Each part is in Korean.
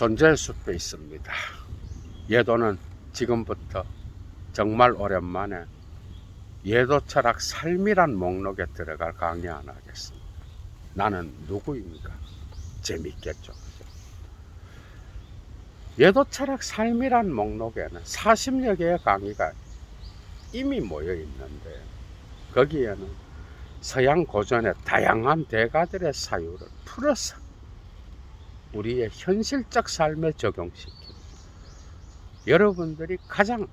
존재의 숲에 있습니다. 예도는 지금부터 정말 오랜만에 예도 철학 삶이란 목록에 들어갈 강의 하나 하겠습니다. 나는 누구입니까? 재밌겠죠. 예도 철학 삶이란 목록에는 40여 개의 강의가 이미 모여 있는데 거기에는 서양 고전의 다양한 대가들의 사유를 풀어서 우리의 현실적 삶에 적용시켜 여러분들이 가장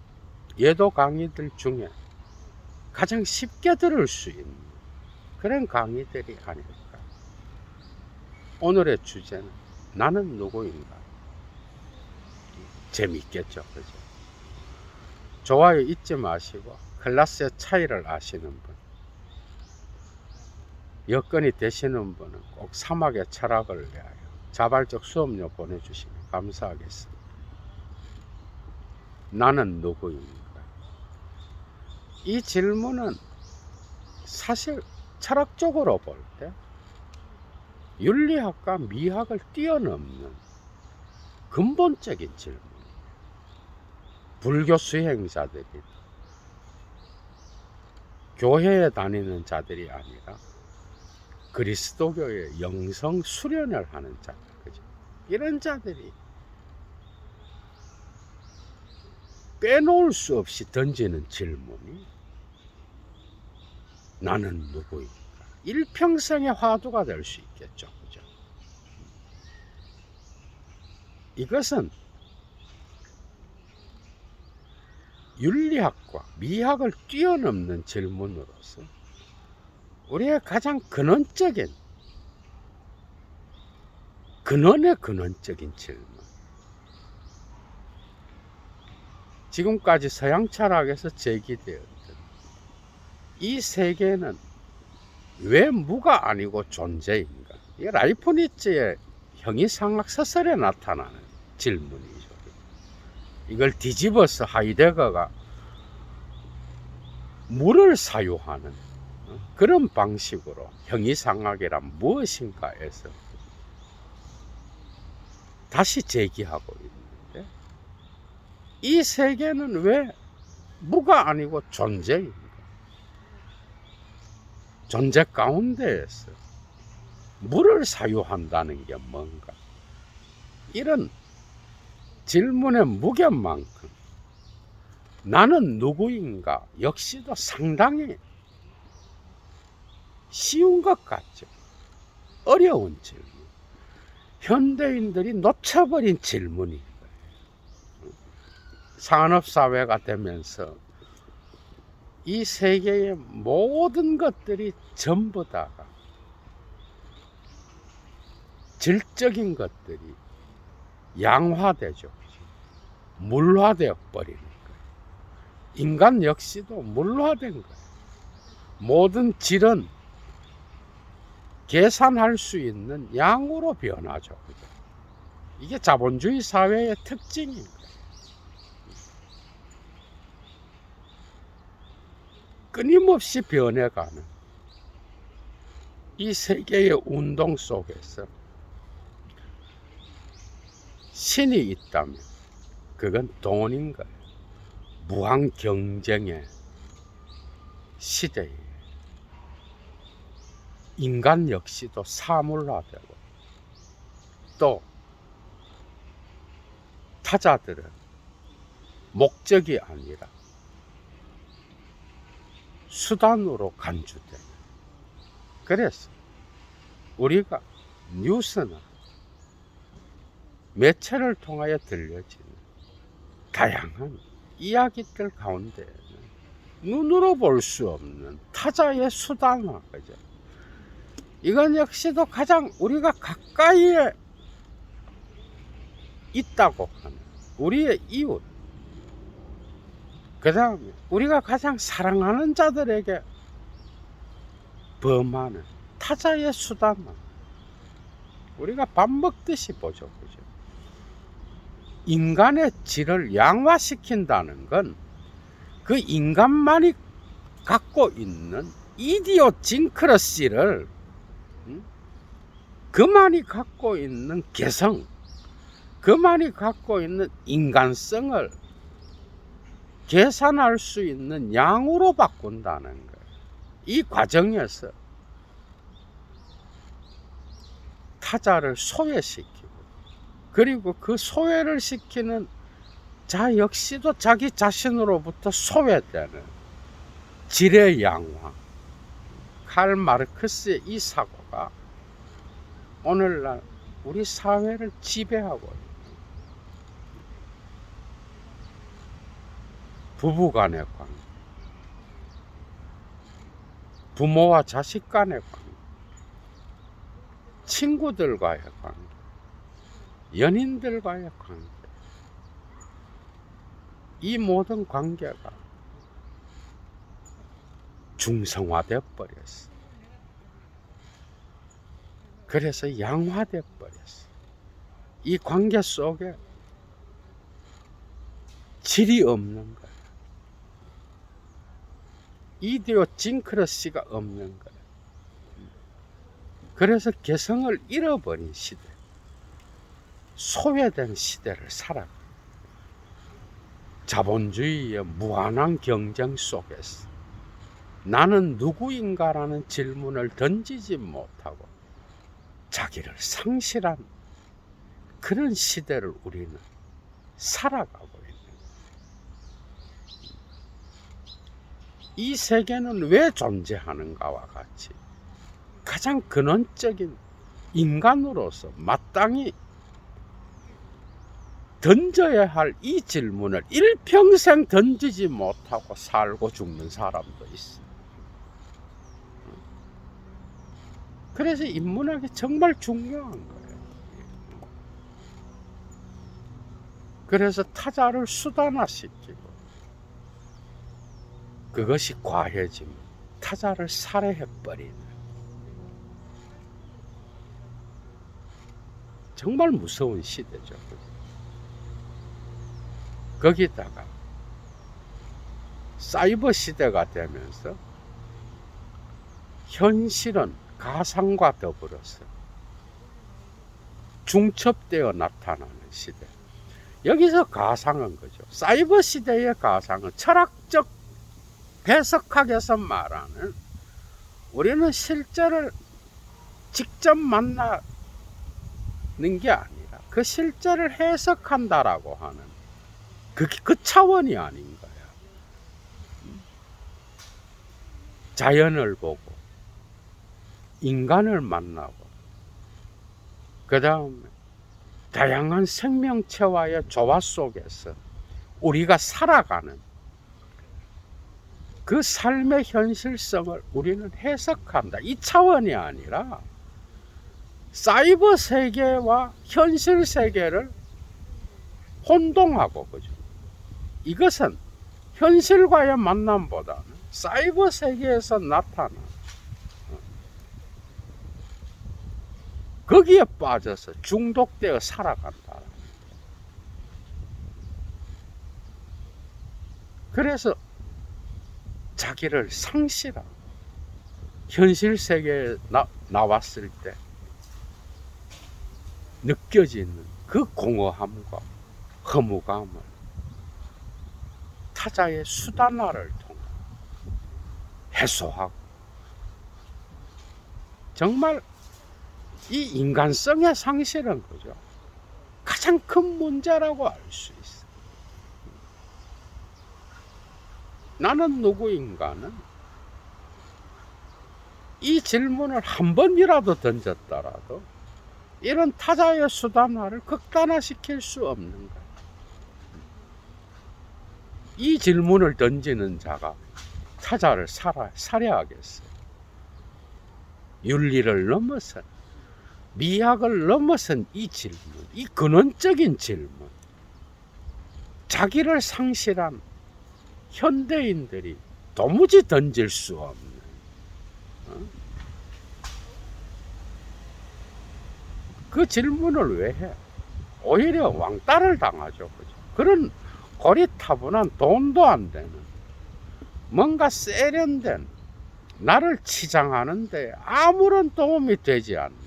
예도 강의들 중에 가장 쉽게 들을 수 있는 그런 강의들이 아닐까. 오늘의 주제는 나는 누구인가? 재밌겠죠, 그죠? 좋아요 잊지 마시고 클래스의 차이를 아시는 분, 여건이 되시는 분은 꼭 사막의 철학을 위하여 자발적 수업료 보내주시면 감사하겠습니다. 나는 누구입니까? 이 질문은 사실 철학적으로 볼 때 윤리학과 미학을 뛰어넘는 근본적인 질문. 불교 수행자들이 교회에 다니는 자들이 아니라 그리스도교의 영성 수련을 하는 그죠? 이런 자들이 빼놓을 수 없이 던지는 질문이 나는 누구인가? 일평생의 화두가 될 수 있겠죠. 그죠? 이것은 윤리학과 미학을 뛰어넘는 질문으로서 우리의 가장 근원적인 근원의 근원적인 질문. 지금까지 서양 철학에서 제기되었던 이 세계는 왜 무가 아니고 존재인가? 이게 라이프니츠의 형이상학 서설에 나타나는 질문이죠. 이걸 뒤집어서 하이데거가 물을 사유하는 어, 그런 방식으로 형이상학이란 무엇인가에서 다시 제기하고 있는데 이 세계는 왜 무가 아니고 존재인가? 존재 가운데에서 물을 사유한다는 게 뭔가? 이런 질문의 무게만큼 나는 누구인가 역시도 상당히 쉬운 것 같죠. 어려운 질문. 현대인들이 놓쳐버린 거예요. 산업사회가 되면서 이 세계의 모든 것들이 전부 다가 질적인 것들이 양화되죠. 물화되어 버리는 거예요. 인간 역시도 물화된 거예요. 모든 질은 계산할 수 있는 양으로 변하죠. 이게 자본주의 사회의 거예요. 끊임없이 변해가는 이 세계의 운동 속에서 신이 있다면 그건 돈인 거예요. 무한 경쟁의 시대에 인간 역시도 사물화되고 또 타자들은 목적이 아니라 수단으로 간주되는 그래서 우리가 뉴스나 매체를 통하여 들려지는 다양한 이야기들 가운데에는 눈으로 볼 수 없는 타자의 수단화, 그죠? 이건 역시도 가장 우리가 가까이에 있다고 하는 우리의 이웃, 그 다음에 우리가 가장 사랑하는 자들에게 범하는 타자의 수단만 우리가 밥 먹듯이 보죠, 그죠? 인간의 질을 양화시킨다는 건 그 인간만이 갖고 있는 이디오 징크러시를 음? 그만이 갖고 있는 개성 그만이 갖고 있는 인간성을 계산할 수 있는 양으로 바꾼다는 거예요. 이 과정에서 타자를 소외시키고 그리고 그 소외를 시키는 자 역시도 자기 자신으로부터 소외되는 질의 양화 칼 마르크스의 이 사고가 오늘날 우리 사회를 지배하고 부부 간의 관계, 부모와 자식 간의 관계, 친구들과의 관계, 연인들과의 관계, 이 모든 관계가 중성화돼 버렸어. 그래서 양화돼 버렸어. 이 관계 속에 질이 없는 거야. 이디오 징크러시가 없는 거야. 그래서 개성을 잃어버린 시대, 소외된 시대를 살아. 자본주의의 무한한 경쟁 속에서 나는 누구인가라는 질문을 던지지 못하고 자기를 상실한 그런 시대를 우리는 살아가고 있는. 이 세계는 왜 존재하는가와 같이 가장 근원적인 인간으로서 마땅히 던져야 할 이 질문을 일평생 던지지 못하고 살고 죽는 사람도 있어. 그래서 인문학이 정말 중요한 거예요. 그래서 타자를 수단화시키고 그것이 과해지면 타자를 살해해버리는 정말 무서운 시대죠. 거기다가 사이버 시대가 되면서 현실은 가상과 더불어서 중첩되어 나타나는 시대. 여기서 가상은 거죠. 사이버 시대의 가상은 철학적 해석학에서 말하는 우리는 실제를 직접 만나는 게 아니라 그 실제를 해석한다라고 하는 그, 그 차원이 아닌 거야. 자연을 보고 인간을 만나고 그 다음에 다양한 생명체와의 조화 속에서 우리가 살아가는 그 삶의 현실성을 우리는 해석한다. 이 차원이 아니라 사이버 세계와 현실 세계를 혼동하고 그죠. 이것은 현실과의 만남보다는 사이버 세계에서 나타나 거기에 빠져서 중독되어 살아간다. 그래서 자기를 상실하고 현실 세계에 나, 나왔을 때 느껴지는 그 공허함과 허무감을 타자의 수단화를 통해 해소하고 정말 이 인간성의 상실은 거죠. 가장 큰 문제라고 알 수 있어. 나는 누구인가는 이 질문을 한 번이라도 던졌더라도 이런 타자의 수단화를 극단화시킬 수 없는 거야. 이 질문을 던지는 자가 타자를 살아, 살해하겠어요. 윤리를 넘어선 미학을 넘어선 이 질문, 이 근원적인 질문, 자기를 상실한 현대인들이 도무지 던질 수 없는 어? 그 질문을 왜 해? 오히려 왕따를 당하죠. 그죠? 그런 고리타분한 돈도 안 되는 뭔가 세련된 나를 치장하는데 아무런 도움이 되지 않는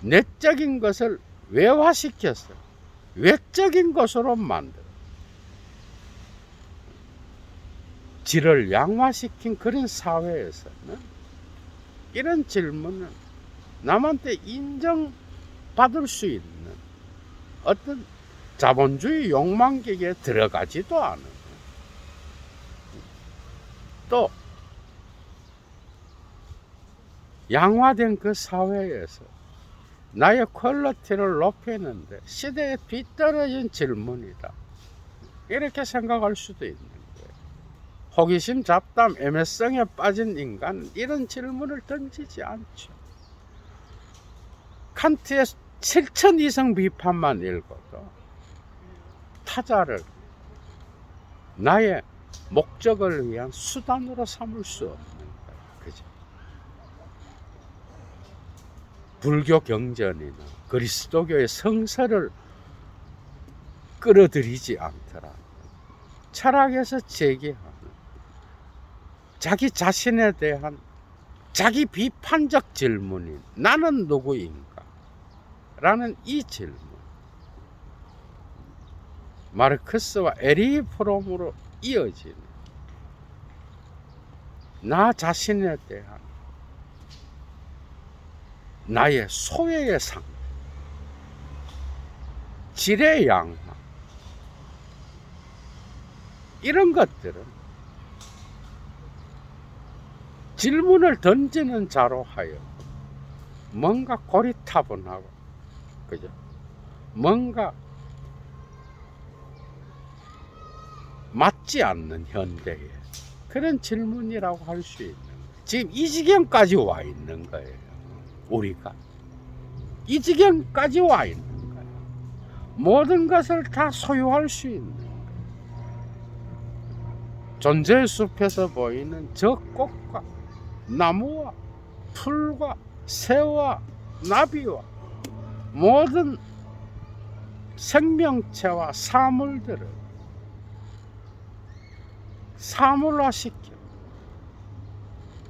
내적인 것을 외화시켜서 외적인 것으로 만들어. 질을 양화시킨 그런 사회에서는 이런 질문은 남한테 인정받을 수 있는 어떤 자본주의 욕망객에 들어가지도 않은 또 양화된 그 사회에서 나의 퀄리티를 높이는데 시대에 뒤떨어진 질문이다. 이렇게 생각할 수도 있는 거예요. 호기심, 잡담, 애매성에 빠진 인간 이런 질문을 던지지 않죠. 칸트의 7천 이상 비판만 읽어도 타자를 나의 목적을 위한 수단으로 삼을 수 없는 거예요. 그죠? 불교 경전이나 그리스도교의 성서를 끌어들이지 않더라. 철학에서 제기하는 자기 자신에 대한 자기 비판적 질문인 나는 누구인가? 라는 이 질문. 마르크스와 에리 프롬으로 이어지는 나 자신에 대한 나의 소외의 상태, 질의 양화, 이런 것들은 질문을 던지는 자로 하여 뭔가 고리타분하고, 그죠? 뭔가 맞지 않는 현대에 그런 질문이라고 할 수 있는 거예요. 지금 이 지경까지 와 있는 거예요. 우리가 이 지경까지 와 있는 거예요. 모든 것을 다 소유할 수 있는. 존재의 숲에서 보이는 저 꽃과 나무와 풀과 새와 나비와 모든 생명체와 사물들을 사물화시켜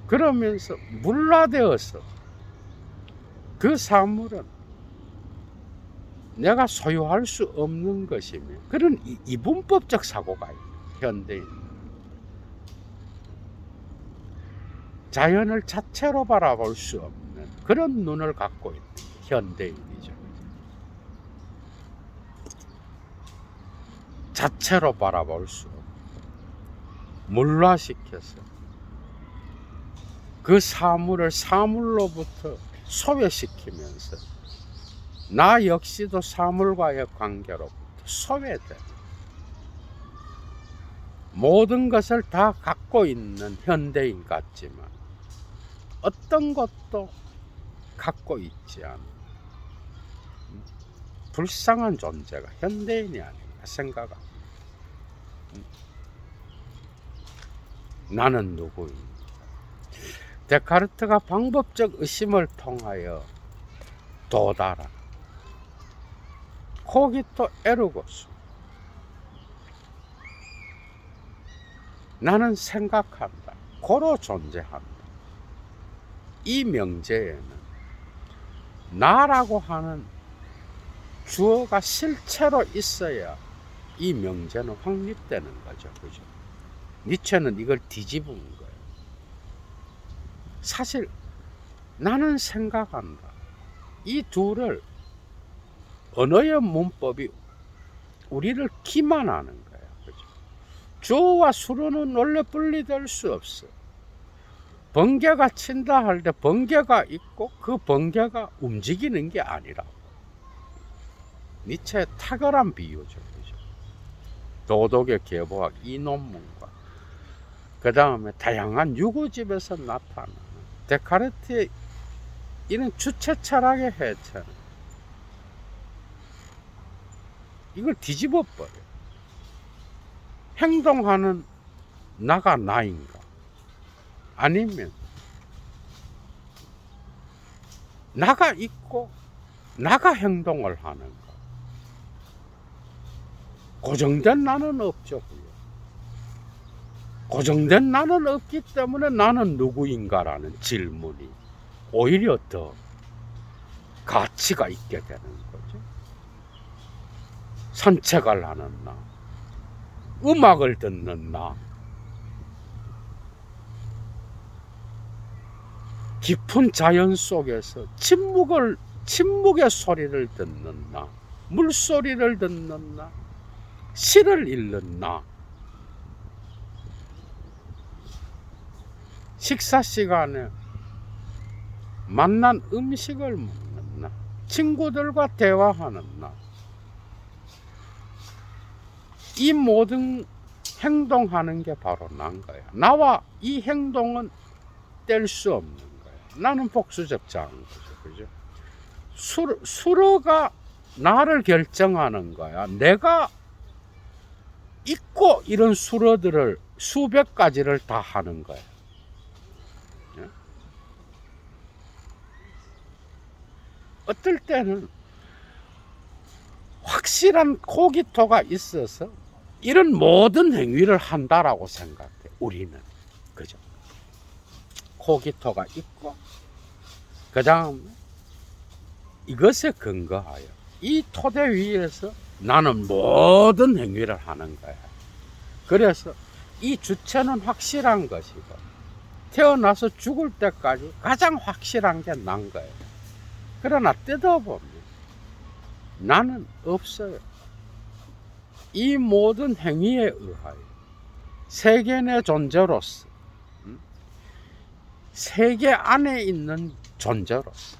그러면서 물화되어서 그 사물은 내가 소유할 수 없는 것이며 그런 이- 이분법적 사고가 현대인 자연을 자체로 바라볼 수 없는 그런 눈을 갖고 있는 현대인이죠. 자체로 바라볼 수 물화시켜서 그 사물을 사물로부터 소외시키면서 나 역시도 사물과의 관계로부터 소외되는 모든 것을 다 갖고 있는 현대인 같지만 어떤 것도 갖고 있지 않은 불쌍한 존재가 현대인이 아닌가 생각합니다. 나는 누구인가? 데카르트가 방법적 의심을 통하여 도달한 코기토 에르고스 나는 생각한다. 고로 존재한다. 이 명제에는 나라고 하는 주어가 실체로 있어야 이 명제는 확립되는 거죠. 그죠? 니체는 이걸 뒤집은 거예요. 사실 나는 생각한다. 이 둘을 언어의 문법이 우리를 기만하는 거예요. 그죠? 주어와 수로는 원래 분리될 수 없어. 번개가 친다 할 때 번개가 있고 그 번개가 움직이는 게 아니라고. 니체의 탁월한 비유죠. 그죠? 도덕의 계보학 이 논문과 그 다음에 다양한 유고집에서 나타나는 데카르트의 이런 주체 철학의 해체는 이걸 뒤집어 버려. 행동하는 나가 나인가? 아니면 나가 있고 나가 행동을 하는가? 고정된 나는 없죠. 고정된 나는 없기 때문에 나는 누구인가라는 질문이 오히려 더 가치가 있게 되는 거죠. 산책을 하는 나, 음악을 듣는 나, 깊은 자연 속에서 침묵을 침묵의 소리를 듣는 나, 물소리를 듣는 나, 시를 읽는 나. 식사 시간에 만난 음식을 먹는 나, 친구들과 대화하는 나. 이 모든 행동하는 게 바로 난 거야. 나와 이 행동은 뗄 수 없는 거야. 나는 복수적 자인 거죠. 그죠? 수로, 수로가 나를 결정하는 거야. 내가 있고 이런 수로들을 수백 가지를 다 하는 거야. 어떨 때는 확실한 고기토가 있어서 이런 모든 행위를 한다라고 생각해. 우리는 그죠? 고기토가 있고 그 다음 이것에 근거하여 이 토대 위에서 나는 모든 행위를 하는 거야. 그래서 이 주체는 확실한 것이고 태어나서 죽을 때까지 가장 확실한 게 난 거예요. 그러나 뜯어보면 나는 없어요. 이 모든 행위에 의하여 세계의 존재로서 음, 세계 안에 있는 존재로서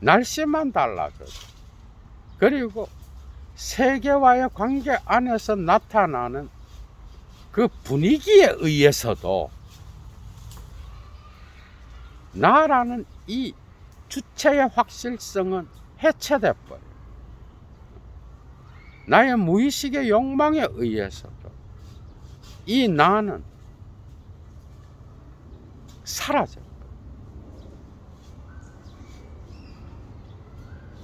날씨만 달라져도 그리고 세계와의 관계 안에서 나타나는 그 분위기에 의해서도 나라는 이 주체의 확실성은 해체돼 버려. 나의 무의식의 욕망에 의해서도 이 나는 사라져.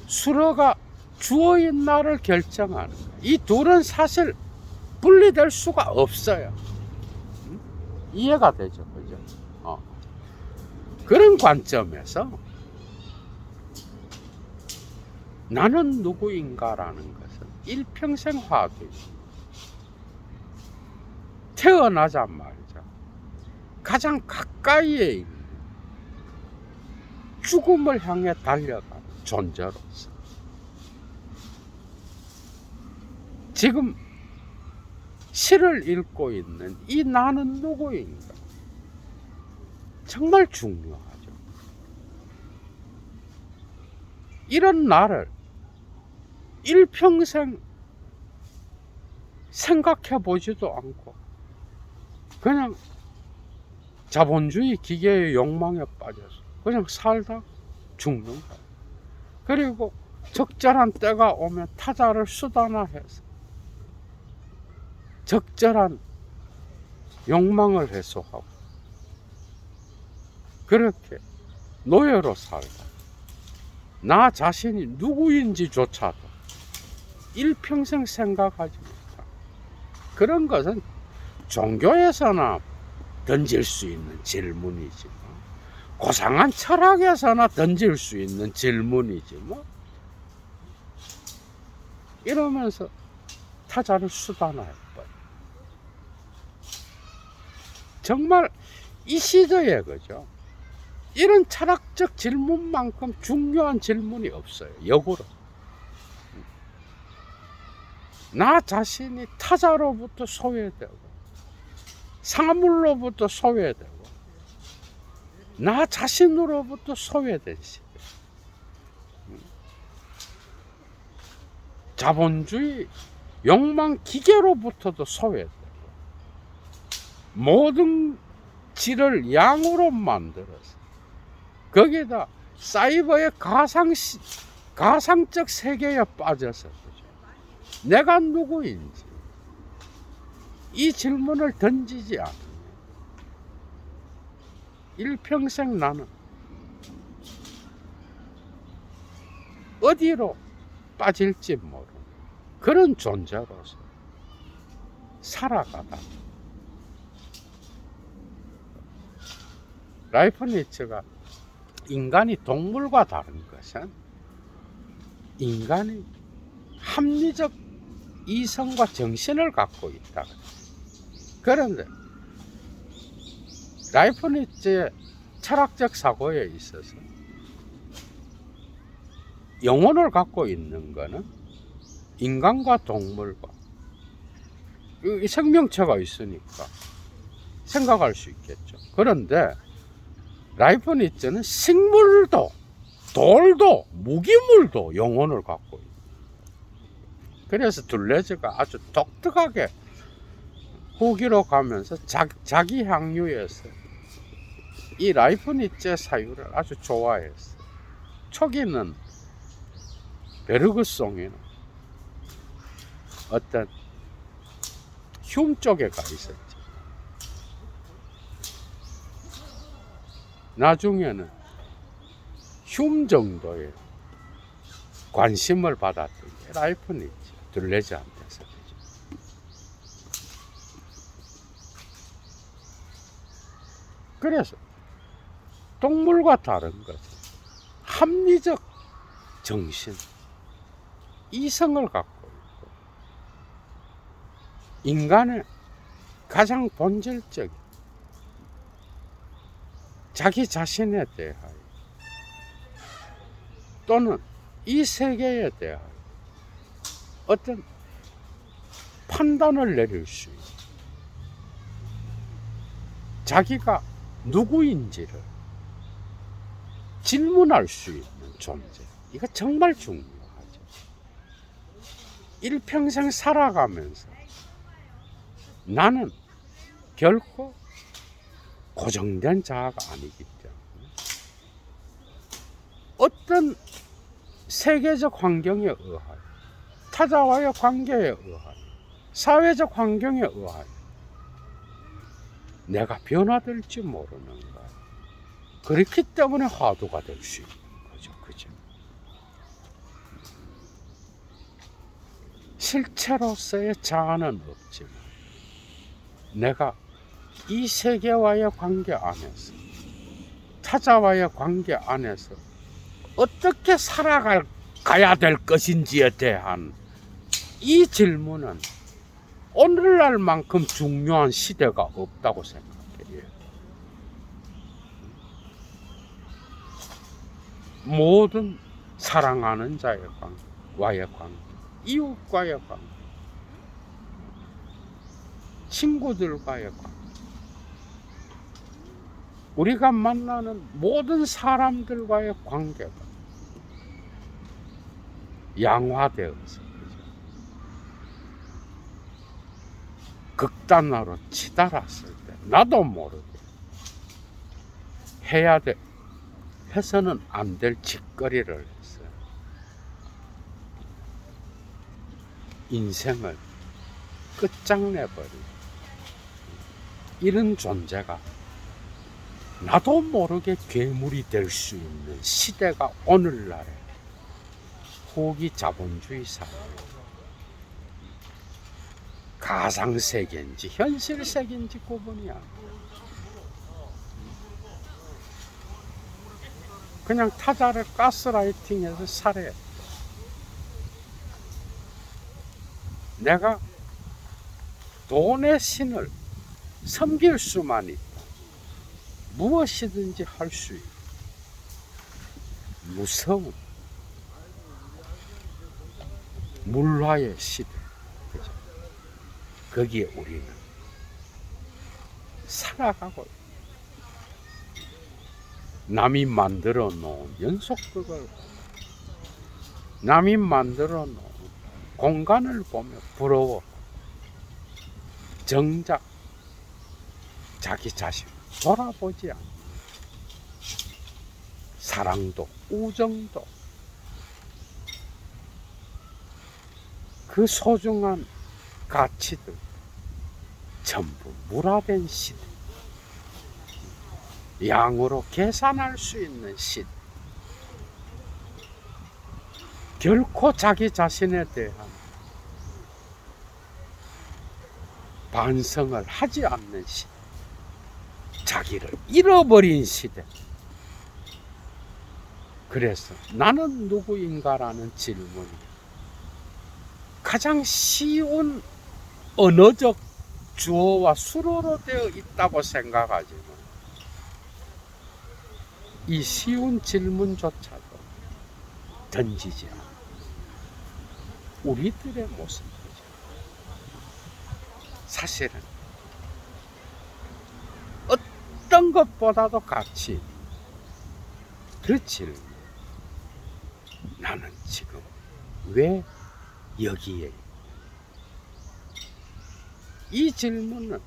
수로가 주어인 나를 결정하는. 이 둘은 사실 분리될 수가 없어요. 음? 이해가 되죠, 그죠? 어. 그런 관점에서 나는 누구인가라는 것은 일평생 화두예요. 태어나자마자 가장 가까이에 있는 죽음을 향해 달려가는 존재로서 지금 시를 읽고 있는 이 나는 누구인가? 정말 중요하죠. 이런 나를 일평생 생각해 보지도 않고 그냥 자본주의 기계의 욕망에 빠져서 그냥 살다 죽는 거야. 그리고 적절한 때가 오면 타자를 수단화해서 적절한 욕망을 해소하고 그렇게 노예로 살다 나 자신이 누구인지조차도 일평생 생각하지 못한 그런 것은 종교에서나 던질 수 있는 질문이지만 고상한 철학에서나 던질 수 있는 질문이지만 이러면서 타자를 수단화해버려. 정말 이 시대에 그죠? 이런 철학적 질문만큼 중요한 질문이 없어요. 역으로. 나 자신이 타자로부터 소외되고, 사물로부터 소외되고, 나 자신으로부터 소외된 시대. 자본주의 욕망 기계로부터도 소외되고 모든 질을 양으로 만들어서 거기다 사이버의 가상 시, 가상적 세계에 빠져서? 내가 누구인지 이 질문을 던지지 않으면 일평생 나는 어디로 빠질지 모르는 그런 존재로서 살아가다. 라이프 니츠가 인간이 동물과 다른 것은 인간이 합리적 이성과 정신을 갖고 있다. 그런데 라이프니츠의 철학적 사고에 있어서 영혼을 갖고 있는 것은 인간과 동물과 이 생명체가 있으니까 생각할 수 있겠죠. 그런데 라이프니츠는 식물도 돌도 무기물도 영혼을 갖고 있다. 그래서 둘레즈가 아주 독특하게 후기로 가면서 자, 자기 향유에서 이 라이프니츠의 사유를 아주 좋아했어. 초기는 베르그송에는 어떤 흉 쪽에 가 있었지. 나중에는 흉 정도의 관심을 받았던 게 라이프니츠 둘레즈한테서 그죠. 그래서 동물과 다른 것은 합리적 정신, 이성을 갖고 있고 인간의 가장 본질적인 자기 자신에 대하여 또는 이 세계에 대하여 어떤 판단을 내릴 수 있는 자기가 누구인지를 질문할 수 있는 존재. 이거 정말 중요하죠. 일평생 살아가면서 나는 결코 고정된 자아가 아니기 때문에 어떤 세계적 환경에 의하여 타자와의 관계에 의하여 사회적 환경에 의하여 내가 변화될지 모르는 거야. 그렇기 때문에 화두가 될 수 있는 거죠. 그죠? 실체로서의 자아는 없지만 내가 이 세계와의 관계 안에서 타자와의 관계 안에서 어떻게 살아가야 될 것인지에 대한 이 질문은 오늘날만큼 중요한 시대가 없다고 생각해요. 모든 사랑하는 자의 관계, 와의 관계, 이웃과의 관계, 친구들과의 관계, 우리가 만나는 모든 사람들과의 관계가 양화되어서 그죠? 극단화로 치달았을 때 나도 모르게 해야 돼 해서는 안 될 짓거리를 했어요. 인생을 끝장내버린 이런 존재가 나도 모르게 괴물이 될 수 있는 시대가 오늘날의 후기 자본주의 사회. 가상 세계인지 현실 세계인지 구분이 안 돼. 그냥 타자를 가스라이팅해서 살해. 내가 돈의 신을 섬길 수만 있다. 무엇이든지 할 수 있다. 무서운 물화의 시대. 거기에 우리는 살아가고. 남이 만들어 놓은 연속극을 남이 만들어 놓은 공간을 보며 부러워 정작 자기 자신 돌아보지 않고 사랑도 우정도 그 소중한 가치들 전부 무라된 시대 양으로 계산할 수 있는 시대 결코 자기 자신에 대한 반성을 하지 않는 시대 자기를 잃어버린 시대. 그래서 나는 누구인가라는 질문이 가장 쉬운 언어적 주어와 수로로 되어 있다고 생각하지만 이 쉬운 질문조차도 던지지 않아. 우리들의 모습이죠. 사실은 어떤 것보다도 있는 그 질문. 나는 지금 왜 여기에 이 질문은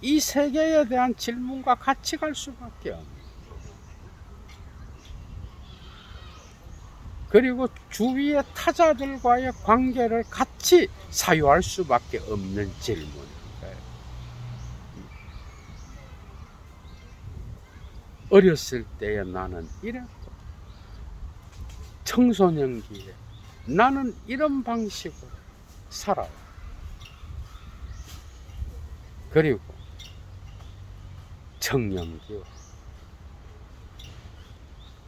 이 세계에 대한 질문과 같이 갈 수밖에 없는 그리고 주위의 타자들과의 관계를 같이 사유할 수밖에 없는 질문인 거예요. 어렸을 때에 나는 이랬고 청소년기에 나는 이런 방식으로 살아요. 그리고 청년기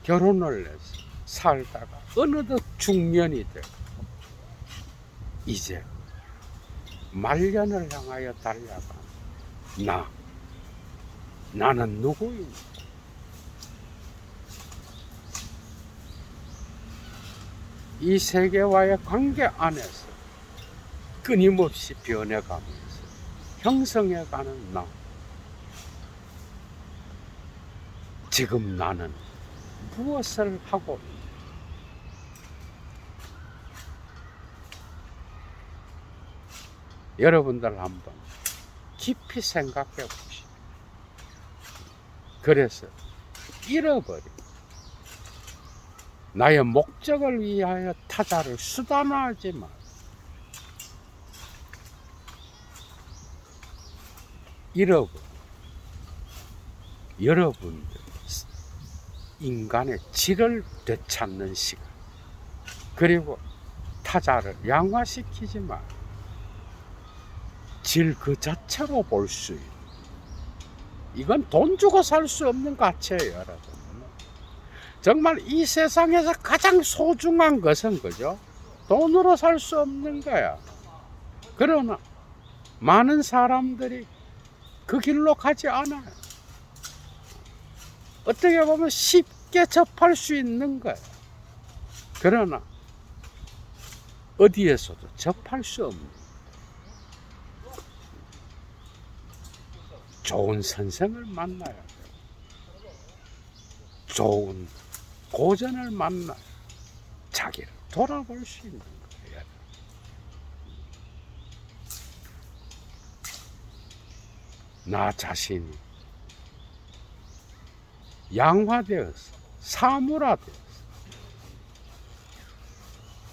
결혼을 해서 살다가 어느덧 중년이 되고 이제 말년을 향하여 달려가 나. 나는 누구인가? 이 세계와의 관계 안에서 끊임없이 변해가면서 형성해가는 나. 지금 나는 무엇을 하고? 여러분들 한번 깊이 생각해 보시오. 그래서 잃어버린 나의 목적을 위하여 타자를 수단화하지 마. 잃어버린 여러분들 인간의 질을 되찾는 시간 그리고 타자를 양화시키지 마. 질그 자체로 볼 수 있는 이건 돈 주고 살 수 없는 가치예요, 여러분. 정말 이 세상에서 가장 소중한 것은 그죠? 돈으로 살 수 없는 거야. 그러나 많은 사람들이 그 길로 가지 않아요. 어떻게 보면 쉽게 접할 수 있는 거야. 그러나 어디에서도 접할 수 없는 좋은 선생을 만나야 돼요. 좋은 고전을 만나 자기를 돌아볼 수 있는 거예요. 나 자신이. 양화되어서 사물화되어서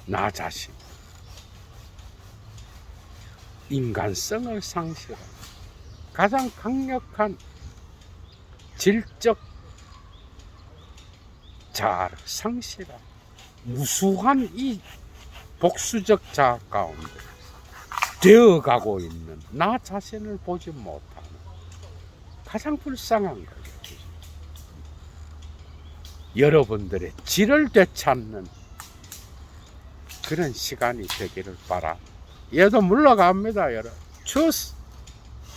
나 자신. 인간성을 상실한 가장 강력한 질적 자아를 상실한 무수한 이 복수적 자아 가운데 되어가고 있는 나 자신을 보지 못하는 가장 불쌍한 거죠. 여러분들의 질을 되찾는 그런 시간이 되기를 바라. 얘도 물러갑니다, 여러분. 추스.